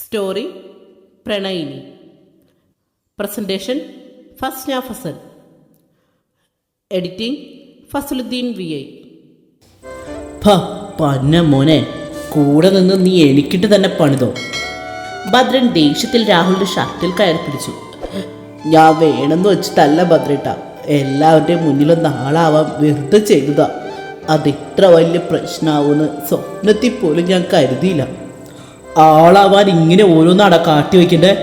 Story പ്രണയിനി. Presentation Fasna Fasal editing Fasaluddin V I. പന്ന മോനെ കൂടെ നിന്ന് നീ എനിക്കിട്ട് തന്നെ പണിതോ? ഭദ്രൻ ദേഷ്യത്തിൽ രാഹുലിന്റെ ഷർട്ടിൽ കയറി പിടിച്ചു. ഞാൻ വേണമെന്ന് വെച്ചിട്ടല്ല ഭദ്രേട്ട. എല്ലാവരുടെയും മുന്നിലൊന്ന് ആളാവാൻ വെറുതെ ചെയ്തതാ. അതിത്ര വലിയ പ്രശ്നമാവുമെന്ന് സ്വപ്നത്തിൽ പോലും ഞാൻ കരുതിയില്ല. ആളാവാൻ ഇങ്ങനെ ഓരോന്നാട കാട്ടി വയ്ക്കണ്ടേ?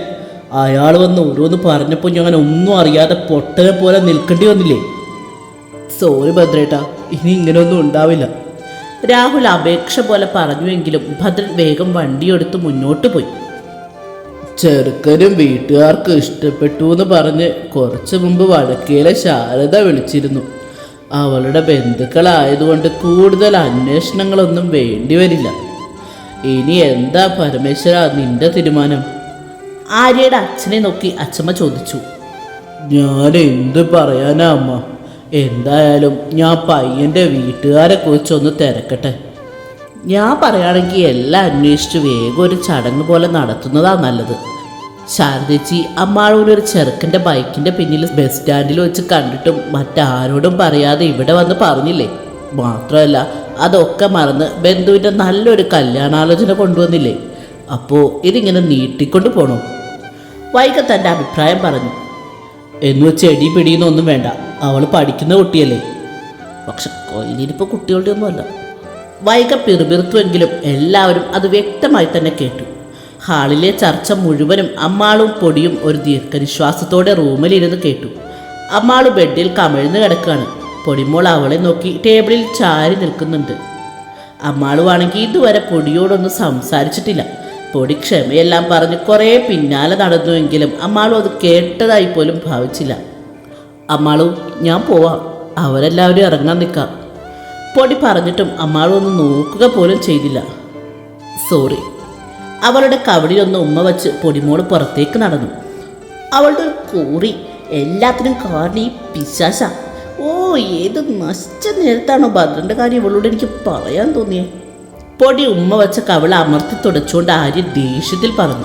അയാൾ വന്ന് ഓരോന്ന് പറഞ്ഞപ്പോൾ ഞാൻ ഒന്നും അറിയാതെ പൊട്ടനെ പോലെ നിൽക്കേണ്ടി വന്നില്ലേ? സോറി ഭദ്രേട്ട. ഇനി ഇങ്ങനെയൊന്നും ഉണ്ടാവില്ല. രാഹുൽ അപേക്ഷ പോലെ പറഞ്ഞുവെങ്കിലും ഭദ്രൻ വേഗം വണ്ടിയെടുത്ത് മുന്നോട്ട് പോയി. ചെറുക്കനും വീട്ടുകാർക്ക് ഇഷ്ടപ്പെട്ടു എന്ന് പറഞ്ഞ് കുറച്ച് മുമ്പ് വടക്കേലെ ശാരദ വിളിച്ചിരുന്നു. അവളുടെ ബന്ധുക്കളായതുകൊണ്ട് കൂടുതൽ അന്വേഷണങ്ങളൊന്നും വേണ്ടിവരില്ല ഇനി എന്താ പരമേശ്വര നിന്റെ തീരുമാനം? ആര്യയുടെ അച്ഛനെ നോക്കി അച്ഛമ്മ ചോദിച്ചു. ഞാൻ എന്ത് പറയാനാ അമ്മ? എന്തായാലും ഞാൻ പയ്യന്റെ വീട്ടുകാരെ കുറിച്ചൊന്ന് തിരക്കട്ടെ. ഞാൻ പറയുകയാണെങ്കിൽ എല്ലാം അന്വേഷിച്ച് വേഗം ഒരു ചടങ്ങ് പോലെ നടത്തുന്നതാ നല്ലത്. ശാരദച്ചി അമ്മാളൂർ ഒരു ചെറുക്കന്റെ ബൈക്കിന്റെ പിന്നിൽ ബസ് സ്റ്റാൻഡിൽ വെച്ച് കണ്ടിട്ടും മറ്റാരോടും പറയാതെ ഇവിടെ വന്ന് പറഞ്ഞില്ലേ? മാത്രമല്ല അതൊക്കെ മറന്ന് ബന്ധുവിന്റെ നല്ലൊരു കല്യാണാലോചന കൊണ്ടുവന്നില്ലേ? അപ്പോൾ ഇതിങ്ങനെ നീട്ടിക്കൊണ്ട് പോണോ. വൈക തന്റെ അഭിപ്രായം പറഞ്ഞു. എന്ന് എടി പിടിയെന്നൊന്നും വേണ്ട. അവൾ പഠിക്കുന്ന കുട്ടിയല്ലേ. പക്ഷെ കൊയിലിരിപ്പ് കുട്ടികളുടെ ഒന്നുമല്ല വൈക പിറുപിറുത്തുവെങ്കിലും എല്ലാവരും അത് വ്യക്തമായി തന്നെ കേട്ടു. ഹാളിലെ ചർച്ച മുഴുവനും അമ്മാളും പൊടിയും ഒരു ദീർഘനിശ്വാസത്തോടെ റൂമിലിരുന്ന് കേട്ടു. അമ്മാൾ ബെഡിൽ കമിഴ്ന്ന് കിടക്കുകയാണ് പൊടിമോൾ അവളെ നോക്കി ടേബിളിൽ ചാരി നിൽക്കുന്നുണ്ട്. അമ്മാളുവാണെങ്കിൽ ഇതുവരെ പൊടിയോടൊന്നും സംസാരിച്ചിട്ടില്ല. പൊടി ക്ഷമയെല്ലാം പറഞ്ഞ് കുറേ പിന്നാലെ നടന്നുവെങ്കിലും അമ്മാളും അത് കേട്ടതായി പോലും ഭാവിച്ചില്ല. അമ്മാളു ഞാൻ പോവാം. അവരെല്ലാവരും ഇറങ്ങാൻ നിൽക്കാം. പൊടി പറഞ്ഞിട്ടും അമ്മാളും ഒന്ന് നോക്കുക പോലും ചെയ്തില്ല. സോറി. അവളുടെ കവടിലൊന്ന് ഉമ്മ വച്ച് പൊടിമോൾ പുറത്തേക്ക് നടന്നു. അവളുടെ ഒരു കൂറി എല്ലാത്തിനും കാരണം ഈ പിശാശ. ഓ ഏത് നശിച്ച നേരത്താണോ ഭദ്രന്റെ കാര്യം ഇവളോട് എനിക്ക് പറയാൻ തോന്നിയേ. പൊടി ഉമ്മ വച്ച കവള അമർത്തി തുടച്ചുകൊണ്ട് ആര്യ ദേഷ്യത്തിൽ പറഞ്ഞു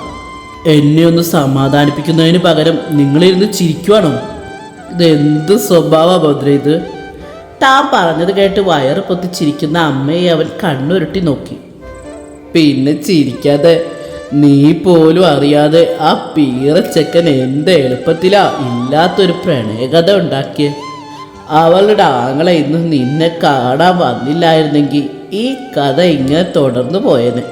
എന്നെ ഒന്ന് സമാധാനിപ്പിക്കുന്നതിന് പകരം നിങ്ങളിരുന്ന് ചിരിക്കുവാണോ? ഇതെന്ത് സ്വഭാവ ഭദ്ര ഇത്? താൻ പറഞ്ഞത് കേട്ട് വയറ് പൊത്തിച്ചിരിക്കുന്ന അമ്മയെ അവൻ കണ്ണുരുട്ടി നോക്കി. പിന്നെ ചിരിക്കാതെ നീ പോലും അറിയാതെ ആ പീറച്ചക്കൻ എന്ത് എളുപ്പത്തിലാ ഇല്ലാത്തൊരു പ്രണയകഥ ഉണ്ടാക്കിയ. അവളുടെ ആങ്ങളെ ഇന്ന് നിന്നെ കാണാൻ വന്നില്ലായിരുന്നെങ്കിൽ ഈ കഥ ഇങ്ങനെ തുടർന്നു പോയേനെ.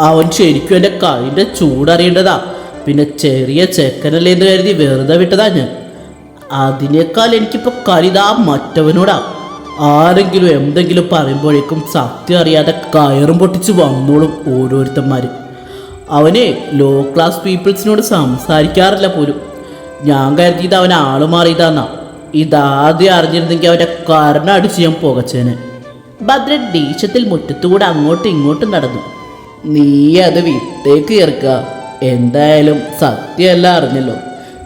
അവൻ ശരിക്കും എന്റെ കൈന്റെ ചൂടറിയേണ്ടതാ. പിന്നെ ചെറിയ ചെക്കനല്ലേ എന്ന് കരുതി വെറുതെ വിട്ടതാ ഞാൻ. അതിനേക്കാൾ എനിക്കിപ്പോൾ കരുതാ മറ്റവനോടാ. ആരെങ്കിലും എന്തെങ്കിലും പറയുമ്പോഴേക്കും സത്യം അറിയാതെ കയറും പൊട്ടിച്ച് വന്നോളും ഓരോരുത്തന്മാർ അവനെ ലോ ക്ലാസ് പീപ്പിൾസിനോട് സംസാരിക്കാറില്ല പോലും. ഞാൻ കരുതിയത് അവൻ ആൾ മാറിയതാന്നാ. ഇതാദ്യം അറിഞ്ഞിരുന്നെങ്കിൽ അവന്റെ കരണ അടിച്ച് ഞാൻ പുകച്ചേനെ. ഭദ്രൻ ദേഷ്യത്തിൽ മുറ്റത്തൂടെ അങ്ങോട്ടും ഇങ്ങോട്ടും നടന്നു. നീ അത് വിട്ടേക്ക് ചേർക്ക. എന്തായാലും സത്യമല്ല അറിഞ്ഞല്ലോ.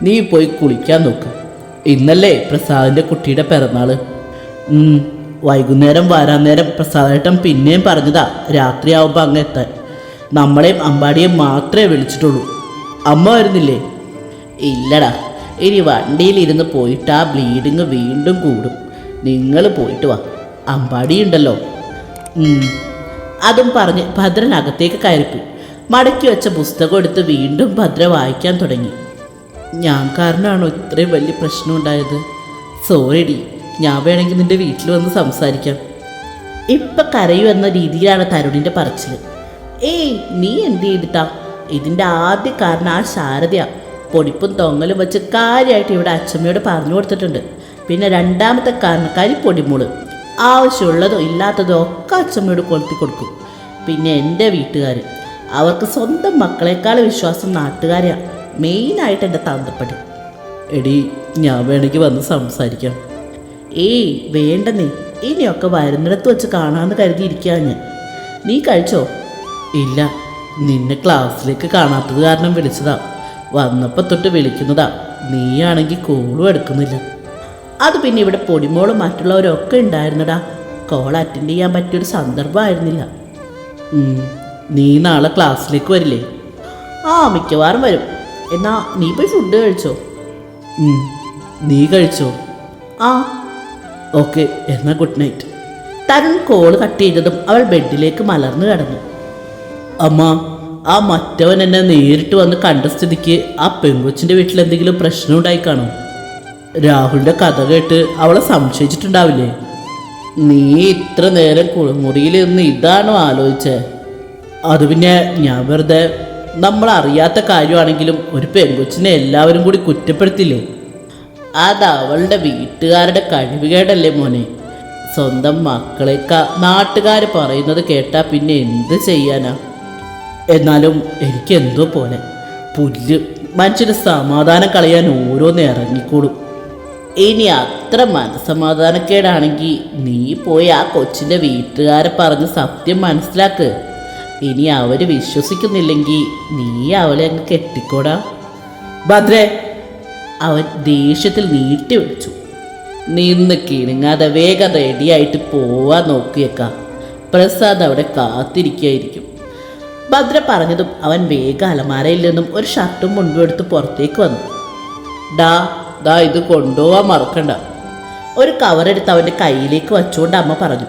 നീ പോയി കുളിക്കാൻ നോക്ക്. ഇന്നല്ലേ പ്രസാദിന്റെ കുട്ടിയുടെ പിറന്നാൾ. ഉം, വൈകുന്നേരം വരാൻ നേരം പ്രസാദേട്ടൻ പിന്നെയും പറഞ്ഞതാ രാത്രിയാവുമ്പോൾ അങ്ങ് എത്താൻ. നമ്മളെയും അമ്പാടിയെയും മാത്രമേ വിളിച്ചിട്ടുള്ളൂ. അമ്മ വരുന്നില്ലേ? ഇല്ലടാ. ഇനി വണ്ടിയിലിരുന്ന് പോയിട്ട് ആ ബ്ലീഡിങ് വീണ്ടും കൂടും. നിങ്ങൾ പോയിട്ട് വാ. അമ്പാടിയുണ്ടല്ലോ. അതും പറഞ്ഞ് ഭദ്രൻ അകത്തേക്ക് മടക്കി വെച്ച പുസ്തകം എടുത്ത് വീണ്ടും ഭദ്ര വായിക്കാൻ തുടങ്ങി. ഞാൻ കാരണമാണോ ഇത്രയും വലിയ പ്രശ്നം ഉണ്ടായത്? സോറിടി ഞാൻ വേണമെങ്കിൽ നിന്റെ വീട്ടിൽ വന്ന് സംസാരിക്കാം. ഇപ്പം കരയു എന്ന രീതിയിലാണ് തരുണിന്റെ പറച്ചിൽ ഏയ് നീ എന്ത് ചെയ്തിട്ടാ? ഇതിന്റെ ആദ്യ കാരണം ആ ശാരദയാ. പൊടിപ്പും തൊങ്ങലും വെച്ച് കാര്യമായിട്ട് ഇവിടെ അച്ഛമ്മയോട് പറഞ്ഞു കൊടുത്തിട്ടുണ്ട്. പിന്നെ രണ്ടാമത്തെ കാരണക്കാരി പൊടിമൂൾ ആവശ്യമുള്ളതോ ഇല്ലാത്തതോ ഒക്കെ അച്ഛമ്മയോട് കൊളുത്തി കൊടുക്കും. പിന്നെ എന്റെ വീട്ടുകാർ അവർക്ക് സ്വന്തം മക്കളെക്കാൾ വിശ്വാസം നാട്ടുകാരെയാണ് മെയിനായിട്ട് എന്റെ തന്തപ്പടി. എടി ഞാൻ വേണമെങ്കിൽ വന്ന് സംസാരിക്കാം. ഏയ് വേണ്ടെന്നേ ഇനിയൊക്കെ വരുന്നിടത്ത് വെച്ച് കാണാമെന്ന് കരുതിയിരിക്കുക ഞാൻ. നീ കഴിച്ചോ? ഇല്ല. നിന്നെ ക്ലാസ്സിലേക്ക് കാണാത്തത് കാരണം വിളിച്ചതാ. വന്നപ്പോൾ തൊട്ട് വിളിക്കുന്നതാ. നീയാണെങ്കിൽ കോളും എടുക്കുന്നില്ല. അത് പിന്നെ ഇവിടെ പൊടിമോളും മറ്റുള്ളവരൊക്കെ ഉണ്ടായിരുന്നടാ. കോൾ അറ്റൻഡ് ചെയ്യാൻ പറ്റിയൊരു സന്ദർഭമായിരുന്നില്ല. നീ നാളെ ക്ലാസ്സിലേക്ക് വരില്ലേ? ആ മിക്കവാറും വരും. എന്നാ നീ പോയി ഫുഡ് കഴിച്ചോ? നീ കഴിച്ചോ? ആ. ഓക്കെ എന്നാ good night Tarun call cut ചെയ്തതും അവൾ ബെഡിലേക്ക് മലർന്നു കിടന്നു. അമ്മ ആ മറ്റവൻ എന്നെ നേരിട്ട് വന്ന് കണ്ട സ്ഥിതിക്ക് ആ പെങ്കൊച്ചിന്റെ വീട്ടിൽ എന്തെങ്കിലും പ്രശ്നം ഉണ്ടായി കാണും. രാഹുലിന്റെ കഥ കേട്ട് അവളെ സംശയിച്ചിട്ടുണ്ടാവില്ലേ? നീ ഇത്ര നേരം കുളിമുറിയിൽ നിന്ന് ഇതാണോ ആലോചിച്ചേ? അത് പിന്നെ ഞാൻ വെറുതെ നമ്മൾ അറിയാത്ത കാര്യമാണെങ്കിലും ഒരു പെങ്കൊച്ചിനെ എല്ലാവരും കൂടി കുറ്റപ്പെടുത്തില്ലേ? അത് അവളുടെ വീട്ടുകാരുടെ കഴിവുകേടല്ലേ മോനെ? സ്വന്തം മക്കളേക്കാ നാട്ടുകാർ പറയുന്നത് കേട്ടാ പിന്നെ എന്ത് ചെയ്യാനാ? എന്നാലും എനിക്ക് എന്തോ പോലെ. പുല്ല്. മനുഷ്യന് സമാധാനം കളയാൻ ഓരോന്ന് ഇറങ്ങിക്കോളും ഇനി അത്ര മനസമാധാനക്കേടാണെങ്കിൽ നീ പോയി ആ കൊച്ചിന്റെ വീട്ടുകാരെ പറഞ്ഞ് സത്യം മനസ്സിലാക്ക്. ഇനി അവർ വിശ്വസിക്കുന്നില്ലെങ്കിൽ നീ അവളെ അങ്ങ് കെട്ടിക്കോടാ. ഭദ്രേ അവൻ ദേഷ്യത്തിൽ നീട്ടി വിളിച്ചു. നിന്ന് കിണുങ്ങാതെ വേഗം റെഡിയായിട്ട് പോവാൻ നോക്കിയേക്കാം. പ്രസാദ് അവിടെ കാത്തിരിക്കുകയായിരിക്കും ഭദ്ര പറഞ്ഞതും അവൻ വേഗം അലമാരയിൽ നിന്നും ഒരു ഷർട്ടും മുൻപെടുത്ത് പുറത്തേക്ക് വന്നു. ഡാ ദാ ഇത് കൊണ്ടുപോവാൻ മറക്കണ്ട. ഒരു കവറെടുത്ത് അവന്റെ കയ്യിലേക്ക് വച്ചുകൊണ്ട് അമ്മ പറഞ്ഞു.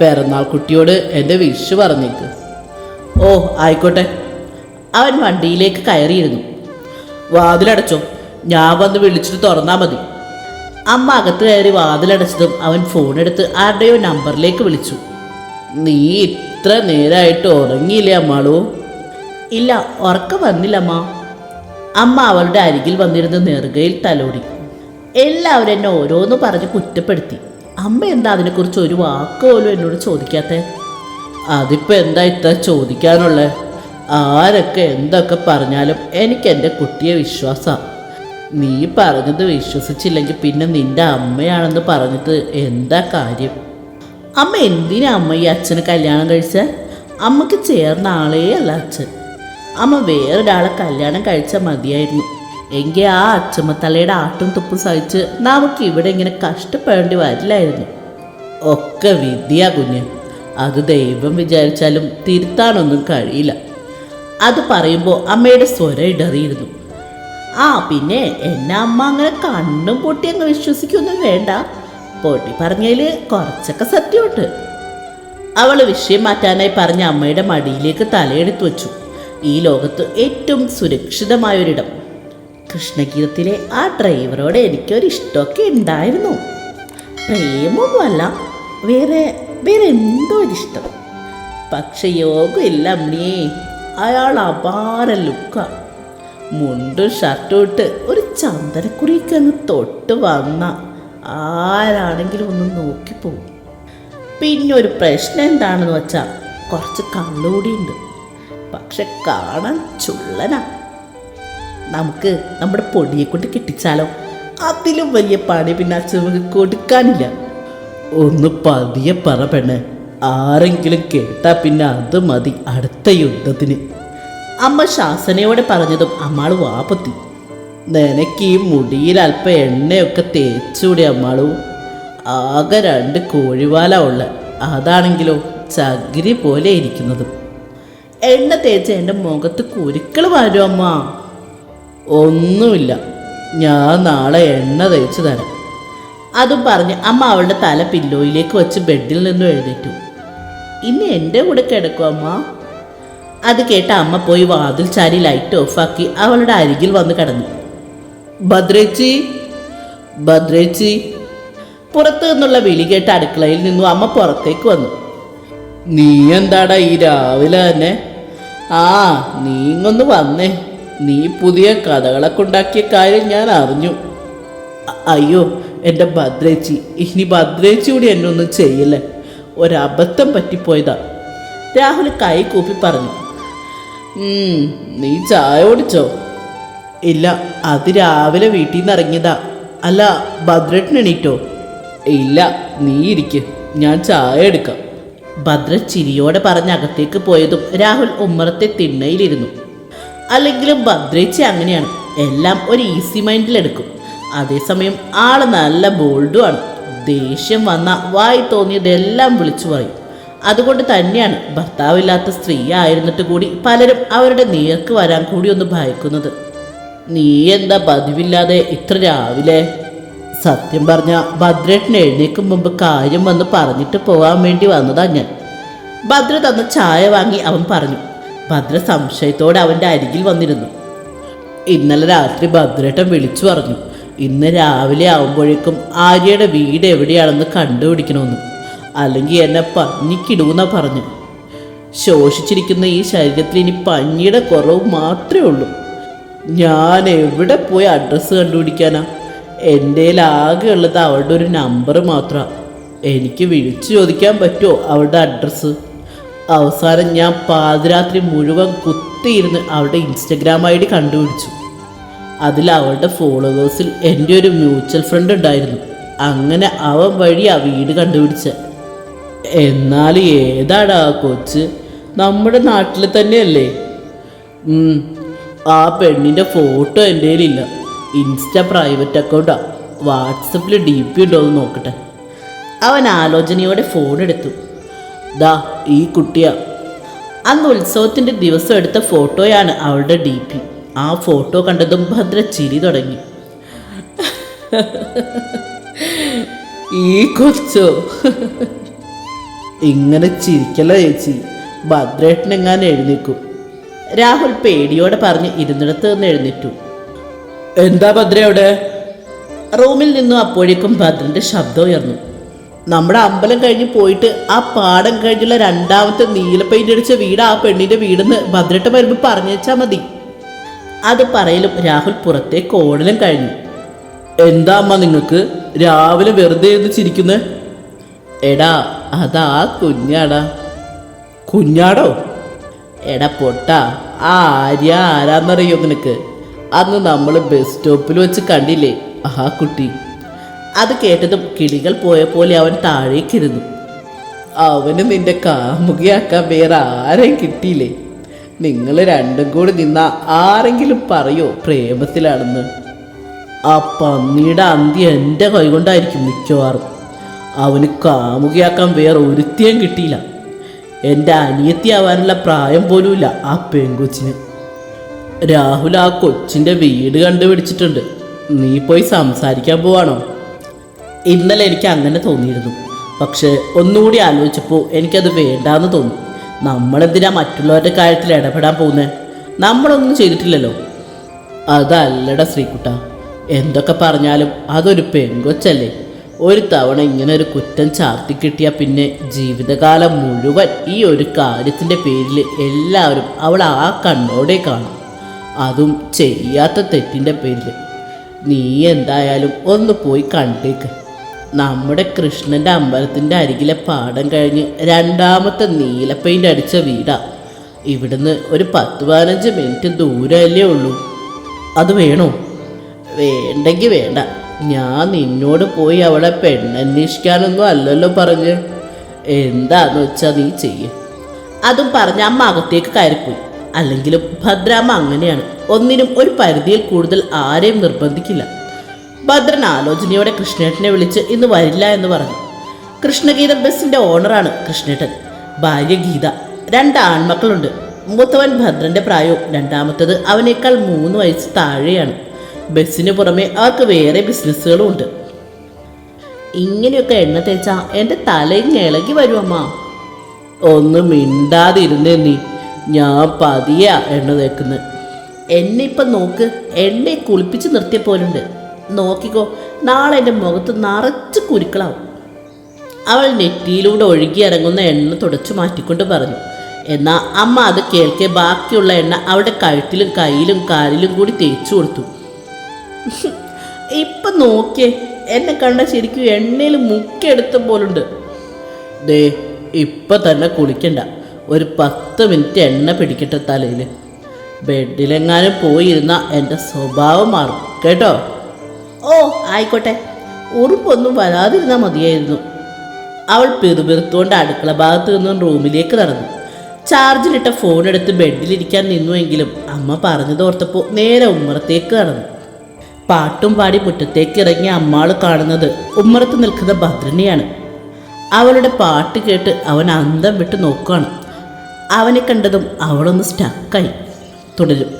പിറന്നാൾ കുട്ടിയോട് എന്റെ വിഷ് പറഞ്ഞേക്ക്. ഓ ആയിക്കോട്ടെ. അവൻ വണ്ടിയിലേക്ക് കയറിയിരുന്നു. വാതിലടച്ചോ? ഞാൻ വന്ന് വിളിച്ചിട്ട് തുറന്നാൽ മതി. അമ്മ അകത്ത് കയറി വാതിലടച്ചതും അവൻ ഫോണെടുത്ത് ആരുടെയോ നമ്പറിലേക്ക് വിളിച്ചു. നീ ഇത്ര നേരമായിട്ട് ഉറങ്ങിയില്ലേ അമ്മാളു? ഇല്ല ഉറക്കം വന്നില്ലമ്മ അമ്മ. അവളുടെ അരികിൽ വന്നിരുന്ന് നെറുകയിൽ തലോടി. എല്ലാവരും എന്നെ ഓരോന്ന് പറഞ്ഞ് കുറ്റപ്പെടുത്തി. അമ്മ എന്താ അതിനെക്കുറിച്ച് ഒരു വാക്ക് പോലും എന്നോട് ചോദിക്കാത്ത? അതിപ്പോൾ എന്താ ഇത്ര ചോദിക്കാനുള്ളത് ആരൊക്കെ എന്തൊക്കെ പറഞ്ഞാലും എനിക്ക് എന്റെ കുട്ടിയെ വിശ്വാസമാണ് നീ പറഞ്ഞത് വിശ്വസിച്ചില്ലെങ്കിൽ പിന്നെ നിന്റെ അമ്മയാണെന്ന് പറഞ്ഞിട്ട് എന്താ കാര്യം? അമ്മ എന്തിനാ അമ്മ ഈ അച്ഛന് കല്യാണം കഴിച്ച? അമ്മയ്ക്ക് ചേർന്ന ആളേ അല്ല അച്ഛൻ. അമ്മ വേറൊരാളെ കല്യാണം കഴിച്ചാൽ മതിയായിരുന്നു. എങ്കിൽ ആ അച്ഛമ്മത്തലയുടെ ആട്ടും തുപ്പും സഹിച്ച് നമുക്ക് ഇവിടെ ഇങ്ങനെ കഷ്ടപ്പെടേണ്ടി വരില്ലായിരുന്നു. ഒക്കെ വിദ്യ കുഞ്ഞ്. അത് ദൈവം വിചാരിച്ചാലും തിരുത്താനൊന്നും കഴിയില്ല. അത് പറയുമ്പോൾ അമ്മയുടെ സ്വരം ഇടറിയിരുന്നു. ആ പിന്നെ എന്നെ അമ്മ അങ്ങനെ കണ്ണും പൊട്ടി അങ്ങ് വിശ്വസിക്കൊന്നും വേണ്ട. പൊട്ടി പറഞ്ഞതിൽ കുറച്ചൊക്കെ സത്യമുണ്ട്. അവൾ വിഷയം മാറ്റാനായി പറഞ്ഞ അമ്മയുടെ മടിയിലേക്ക് തലയെടുത്ത് വെച്ചു. ഈ ലോകത്ത് ഏറ്റവും സുരക്ഷിതമായൊരിടം. കൃഷ്ണഗീതത്തിലെ ആ ഡ്രൈവറോട് എനിക്കൊരിഷ്ടമൊക്കെ ഉണ്ടായിരുന്നു. പ്രേമൊന്നുമല്ല വേറെ വേറെ എന്തോ ഒരിഷ്ടം പക്ഷെ യോഗമില്ല അമ്മണിയേ അയാൾ അപാര ലുക്ക. മുണ്ടും ഷർട്ടും ഇട്ട് ഒരു ചന്ദനക്കുറിയൊക്കെ അങ്ങ് തൊട്ട് വന്ന. ആരാണെങ്കിലും ഒന്ന് നോക്കിപ്പോവും പിന്നെ ഒരു പ്രശ്നം എന്താണെന്ന് വെച്ചാൽ കുറച്ച് കള്ളുകൂടിയുണ്ട് പക്ഷെ കാണാൻ ചുള്ളനാ. നമുക്ക് നമ്മുടെ പൊടിയെ കൊണ്ട് കെട്ടിച്ചാലോ? അതിലും വലിയ പണി പിന്നെ ചുമക്ക് കൊടുക്കാനില്ല. ഒന്ന് പതിയെ പറ പെണ്ണ്. ആരെങ്കിലും കേട്ടാ പിന്നെ അത് മതി അടുത്ത യുദ്ധത്തിന്. അമ്മ ശാസനയോടെ പറഞ്ഞതും അമ്മാൾ വാപ്പത്തി നിനക്ക് ഈ മുടിയിൽ അല്പം എണ്ണയൊക്കെ തേച്ചുകൂടി അമ്മാളൂ. ആകെ രണ്ട് കോഴിവാല ഉള്ള. അതാണെങ്കിലോ ചകിരി പോലെ ഇരിക്കുന്നത്. എണ്ണ തേച്ച് എന്റെ മുഖത്ത് കുരുക്കൾ വരും അമ്മ? ഒന്നുമില്ല. ഞാൻ നാളെ എണ്ണ തേച്ച് തരാം. അതും പറഞ്ഞ് അമ്മ അവളുടെ തല പില്ലോയിലേക്ക് വെച്ച് ബെഡിൽ നിന്നും എഴുന്നേറ്റു. ഇന്ന് എന്റെ കൂടെ കിടക്കും അമ്മ. അത് കേട്ട അമ്മ പോയി വാതിൽ ചാരി ലൈറ്റ് ഓഫാക്കി അവളുടെ അരികിൽ വന്ന് കിടന്നു. ഭദ്രേച്ചി ഭദ്രേച്ചി. പുറത്തു നിന്നുള്ള വിളി കേട്ട് അടുക്കളയിൽ നിന്നും അമ്മ പുറത്തേക്ക് വന്നു. നീ എന്താടാ ഈ രാവിലെ തന്നെ? ആ നീ ഇങ്ങൊന്ന് വന്നേ. നീ പുതിയ കഥകളൊക്കെ ഉണ്ടാക്കിയ കാര്യം ഞാൻ അറിഞ്ഞു. അയ്യോ എന്റെ ഭദ്രേച്ചി ഇനി ഭദ്രേച്ചി കൂടി എന്നെ ഒന്നും ചെയ്യല്ലേ? ഒരബദ്ധം പറ്റിപ്പോയതാ. രാഹുൽ കൈ കൂപ്പി പറഞ്ഞു. നീ ചായ കുടിച്ചോ? ഇല്ല അത് രാവിലെ വീട്ടിൽ നിന്ന് ഇറങ്ങിയതാ. അല്ല ഭദ്രട്ടിന് എണീറ്റോ? ഇല്ല നീ ഇരിക്ക്. ഞാൻ ചായ എടുക്കാം. ഭദ്ര ചിരിയോടെ പറഞ്ഞ് അകത്തേക്ക് പോയതും രാഹുൽ ഉമ്മറത്തെ തിണ്ണയിലിരുന്നു. അല്ലെങ്കിലും ഭദ്രേച്ചി അങ്ങനെയാണ്. എല്ലാം ഒരു ഈസി മൈൻഡിലെടുക്കും അതേസമയം ആൾ നല്ല ബോൾഡുമാണ് ദേഷ്യം വന്ന വായി തോന്നിയതെല്ലാം വിളിച്ചു പറയും. അതുകൊണ്ട് തന്നെയാണ് ഭർത്താവില്ലാത്ത സ്ത്രീ ആയിരുന്നിട്ട് കൂടി പലരും അവരുടെ നേർക്ക് വരാൻ കൂടി ഒന്ന് ഭയക്കുന്നത്. നീ എന്താ പതിവില്ലാതെ ഇത്ര രാവിലെ? സത്യം പറഞ്ഞ ഭദ്രേട്ടൻ എഴുന്നേക്കും മുമ്പ് കാര്യം വന്ന് പറഞ്ഞിട്ട് പോകാൻ വേണ്ടി വന്നതാ ഞാൻ. ഭദ്ര തന്ന ചായ വാങ്ങി അവൻ പറഞ്ഞു. ഭദ്ര സംശയത്തോടെ അവന്റെ അരികിൽ വന്നിരുന്നു. ഇന്നലെ രാത്രി ഭദ്രേട്ടൻ വിളിച്ചു പറഞ്ഞു. ഇന്ന് രാവിലെ ആവുമ്പോഴേക്കും ആര്യയുടെ വീട് എവിടെയാണെന്ന് കണ്ടുപിടിക്കണമെന്ന്. അല്ലെങ്കിൽ എന്നെ പഞ്ഞിക്കിടൂന്ന പറഞ്ഞു. ശോഷിച്ചിരിക്കുന്ന ഈ ശരീരത്തിൽ ഇനി പഞ്ഞിയുടെ കുറവ് മാത്രമേ ഉള്ളൂ. ഞാൻ എവിടെ പോയി അഡ്രസ്സ് കണ്ടുപിടിക്കാനാ? എന്റെ ആകെ ഉള്ളത് അവളുടെ ഒരു നമ്പർ മാത്രമാണ് എനിക്ക് വിളിച്ചു ചോദിക്കാൻ പറ്റുമോ അവളുടെ അഡ്രസ്സ് അവസാനം ഞാൻ പാതിരാത്രി മുഴുവൻ കുത്തിയിരുന്ന് അവളുടെ ഇൻസ്റ്റഗ്രാം ഐ ഡി കണ്ടുപിടിച്ചു. അതിൽ അവളുടെ ഫോളോവേഴ്സിൽ എന്റെ ഒരു മ്യൂച്വൽ ഫ്രണ്ട് ഉണ്ടായിരുന്നു. അങ്ങനെ അവൻ വഴി ആ വീട് കണ്ടുപിടിച്ച. എന്നാൽ ഏതാടാ കൊച്ച്? നമ്മുടെ നാട്ടിൽ തന്നെയല്ലേ? ആ പെണ്ണിന്റെ ഫോട്ടോ എന്റെ കയ്യിലില്ല. ഇൻസ്റ്റ പ്രൈവറ്റ് അക്കൗണ്ടാണ് വാട്സപ്പിൽ ഡി പി ഉണ്ടോ എന്ന് നോക്കട്ടെ. അവൻ ആലോചനയോടെ ഫോൺ എടുത്തു. ദാ ഈ കുട്ടിയാ. അന്ന് ഉത്സവത്തിന്റെ ദിവസം എടുത്ത ഫോട്ടോയാണ് അവളുടെ ഡി പി. ആ ഫോട്ടോ കണ്ടതും ഭദ്ര ചിരി തുടങ്ങി. ഈ കൊച്ചോ? ഇങ്ങനെ ചിരിക്കല്ല ചേച്ചി. ഭദ്രേട്ടനെങ്ങാൻ എഴുന്നേക്കും രാഹുൽ പേടിയോടെ പറഞ്ഞ് ഇരുന്നിടത്ത് നിന്ന് എഴുന്നേറ്റു. എന്താ ഭദ്രയോടെ റൂമിൽ നിന്നും അപ്പോഴേക്കും ഭദ്രന്റെ ശബ്ദം ഉയർന്നു. നമ്മുടെ അമ്പലം കഴിഞ്ഞ് പോയിട്ട് ആ പാടം കഴിഞ്ഞുള്ള രണ്ടാമത്തെ നീല പെയിന്റ് അടിച്ച വീട് ആ പെണ്ണിന്റെ വീടെന്ന് ഭദ്രട്ട വരുമ്പോൾ പറഞ്ഞേച്ചാ മതി. അത് പറയലും രാഹുൽ പുറത്തേക്ക് ഓടലും കഴിഞ്ഞു. എന്താ അമ്മ നിങ്ങൾക്ക് രാവിലെ വെറുതെ എന്ന് ചിരിക്കുന്നേ? എടാ അതാ കുഞ്ഞാടാ. കുഞ്ഞാടോ? എടാ പൊട്ട ആ ആര്യ ആരാന്നറിയോ നിനക്ക്? അന്ന് നമ്മൾ ബസ് സ്റ്റോപ്പിൽ വെച്ച് കണ്ടില്ലേ ആ കുട്ടി? അത് കേട്ടതും കിളികൾ പോയ പോലെ അവൻ താഴേക്കിരുന്നു അവന് നിന്റെ കാമുകിയാക്കാൻ വേറെ ആരെയും കിട്ടിയില്ലേ? നിങ്ങൾ രണ്ടും കൂടി നിന്ന ആരെങ്കിലും പറയോ പ്രേമത്തിലാണെന്ന്? ആ പന്നിയുടെ അന്തി എന്റെ കൈകൊണ്ടായിരിക്കും മിക്കവാറും. അവന് കാമുകിയാക്കാൻ വേറെ ഒരുത്തിയും കിട്ടിയില്ല. എന്റെ അനിയത്തിയാവാനുള്ള പ്രായം പോലുമില്ല ആ പെൺകൊച്ചിന്. രാഹുൽ ആ കൊച്ചിന്റെ വീട് കണ്ടുപിടിച്ചിട്ടുണ്ട്. നീ പോയി സംസാരിക്കാൻ പോവാണോ? ഇന്നലെ എനിക്ക് അങ്ങനെ തോന്നിയിരുന്നു. പക്ഷേ ഒന്നുകൂടി ആലോചിച്ചപ്പോൾ എനിക്കത് വേണ്ടാന്ന് തോന്നി. നമ്മളെന്തിനാ മറ്റുള്ളവരുടെ കാര്യത്തിൽ ഇടപെടാൻ പോകുന്നത് നമ്മളൊന്നും ചെയ്തിട്ടില്ലല്ലോ. അതല്ലട ശ്രീകുട്ട. എന്തൊക്കെ പറഞ്ഞാലും അതൊരു പെൺകൊച്ചല്ലേ. ഒരു തവണ ഇങ്ങനെ ഒരു കുറ്റം ചാർത്തി കിട്ടിയാൽ പിന്നെ ജീവിതകാലം മുഴുവൻ ഈ ഒരു കാര്യത്തിന്റെ പേരിൽ എല്ലാവരും അവൾ ആ കണ്ണോടെ കാണും. അതും ചെയ്യാത്ത തെറ്റിന്റെ പേരിൽ. നീ എന്തായാലും ഒന്ന് പോയി കണ്ടേക്ക്. നമ്മുടെ കൃഷ്ണന്റെ അമ്പലത്തിന്റെ അരികിലെ പാടം കഴിഞ്ഞ് രണ്ടാമത്തെ നീല പെയിന്റ് അടിച്ച വീടാ. ഇവിടുന്ന് ഒരു പത്ത് പതിനഞ്ച് മിനിറ്റ് ദൂരമല്ലേ ഉള്ളൂ. അത് വേണോ? വേണ്ടെങ്കിൽ വേണ്ട. ഞാൻ നിന്നോട് പോയി അവളെ പെണ്ണന്വേഷിക്കാനൊന്നും അല്ലല്ലോ പറഞ്ഞ്. എന്താന്ന് വെച്ചാൽ നീ ചെയ്യേ. അതും പറഞ്ഞ് അമ്മ അകത്തേക്ക് കയറിപ്പോയി. അല്ലെങ്കിലും ഭദ്രാമ്മ അങ്ങനെയാണ്. ഒന്നിനും ഒരു പരിധിയിൽ കൂടുതൽ ആരെയും നിർബന്ധിക്കില്ല. ഭദ്രൻ ആലോചനയോടെ കൃഷ്ണേട്ടനെ വിളിച്ച് ഇന്ന് വരില്ല എന്ന് പറഞ്ഞു. കൃഷ്ണഗീത ബസിന്റെ ഓണറാണ് കൃഷ്ണേട്ടൻ. ഭാര്യ ഗീത. രണ്ട് ആൺമക്കളുണ്ട്. മൂത്തവൻ ഭദ്രന്റെ പ്രായവും. രണ്ടാമത്തത് അവനേക്കാൾ മൂന്ന് വയസ്സ് താഴെയാണ്. ബസ്സിന് പുറമെ അവർക്ക് വേറെ ബിസിനസ്സുകളും ഉണ്ട് ഇങ്ങനെയൊക്കെ എണ്ണ തേച്ചാ എന്റെ തലയിൽ ഇളകി വരുമമ്മ ഒന്ന് മിണ്ടാതിരുന്നേ നീ. ഞാൻ പതിയാ എണ്ണ തേക്കുന്നത് എന്നെ ഇപ്പം നോക്ക് എന്നെ കുളിപ്പിച്ച് നിർത്തിയ പോലുണ്ട്. നോക്കിക്കോ നാളെ എന്റെ മുഖത്ത് നിറച്ച് കുരുക്കളാവും. അവൾ നെറ്റിയിലൂടെ ഒഴുകി ഇറങ്ങുന്ന എണ്ണ തുടച്ചു മാറ്റിക്കൊണ്ട് പറഞ്ഞു. എന്നാൽ അമ്മ അത് കേൾക്കെ ബാക്കിയുള്ള എണ്ണ അവളുടെ കഴുത്തിലും കയ്യിലും കാലിലും കൂടി തേച്ചു കൊടുത്തു. ഇപ്പം നോക്കിയേ എന്നെ കണ്ട ശരിക്കും എണ്ണയിൽ മുക്കിയെടുത്ത പോലുണ്ട്. ദേ ഇപ്പം തന്നെ കുളിക്കണ്ട. ഒരു പത്ത് മിനിറ്റ് എണ്ണ പിടിക്കട്ടെ തലയിൽ ബെഡിലെങ്ങാനും പോയിരുന്ന എന്റെ സ്വഭാവം മാറും. കേട്ടോ? ഓ ആയിക്കോട്ടെ. ഉറുപ്പൊന്നും വരാതിരുന്നാൽ മതിയായിരുന്നു. അവൾ പിറുപിറുത്തുകൊണ്ട് അടുക്കള ഭാഗത്ത് നിന്നും റൂമിലേക്ക് നടന്നു. ചാർജിലിട്ട ഫോൺ എടുത്ത് ബെഡിലിരിക്കാൻ നിന്നുവെങ്കിലും അമ്മ പറഞ്ഞതോർത്തപ്പോൾ നേരെ ഉമ്മറത്തേക്ക് നടന്നു. പാട്ടും പാടി മുറ്റത്തേക്ക് ഇറങ്ങിയ അമ്മാൾ കാണുന്നത് ഉമ്മറത്ത് നിൽക്കുന്ന ഭദ്രനെയാണ്. അവളുടെ പാട്ട് കേട്ട് അവൻ അന്തം വിട്ട് നോക്കുകയാണ് അവനെ കണ്ടതും അവളൊന്ന് സ്റ്റക്കായി തുടരും.